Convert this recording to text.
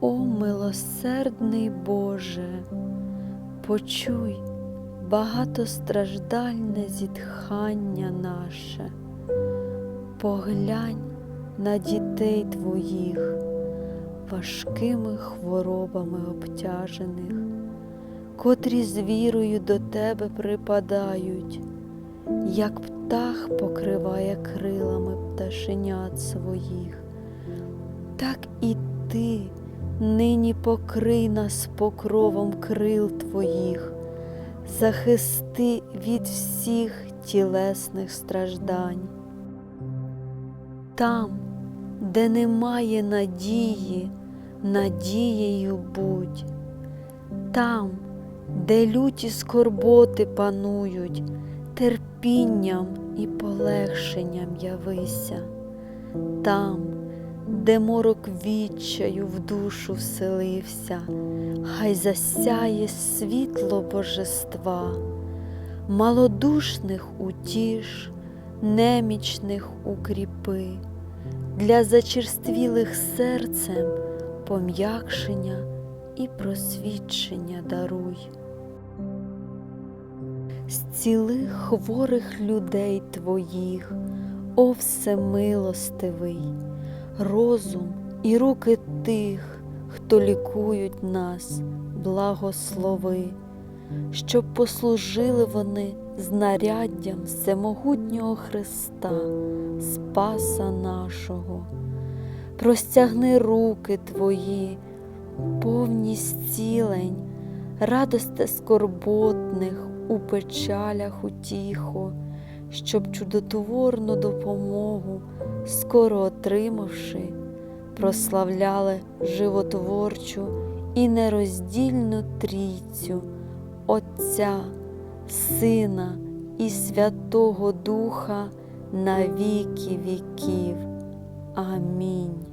О милосердний Боже, почуй багатостраждальне зітхання наше, поглянь на дітей Твоїх, важкими хворобами обтяжених, котрі з вірою до Тебе припадають, як птах покриває крилами пташенят своїх, так і Ти нині покрий нас покровом крил Твоїх, захисти від всіх тілесних страждань. Там, де немає надії, надією будь, там, де люті скорботи панують, терпінням і полегшенням явися, там, де морок відчаю в душу вселився, хай засяє світло божества, малодушних утіш, немічних укріпи, для зачерствілих серцем пом'якшення і просвідчення даруй. Зціли хворих людей твоїх, о всемилостивий, розум і руки тих, хто лікують нас, благослови, щоб послужили вони знаряддям всемогутнього Христа, Спаса нашого. Простягни руки твої, повні зцілень, радосте скорботних у печалях утіхо, щоб чудотворну допомогу, скоро отримавши, прославляли животворчу і нероздільну трійцю Отця, Сина і Святого Духа на віки віків. Амінь.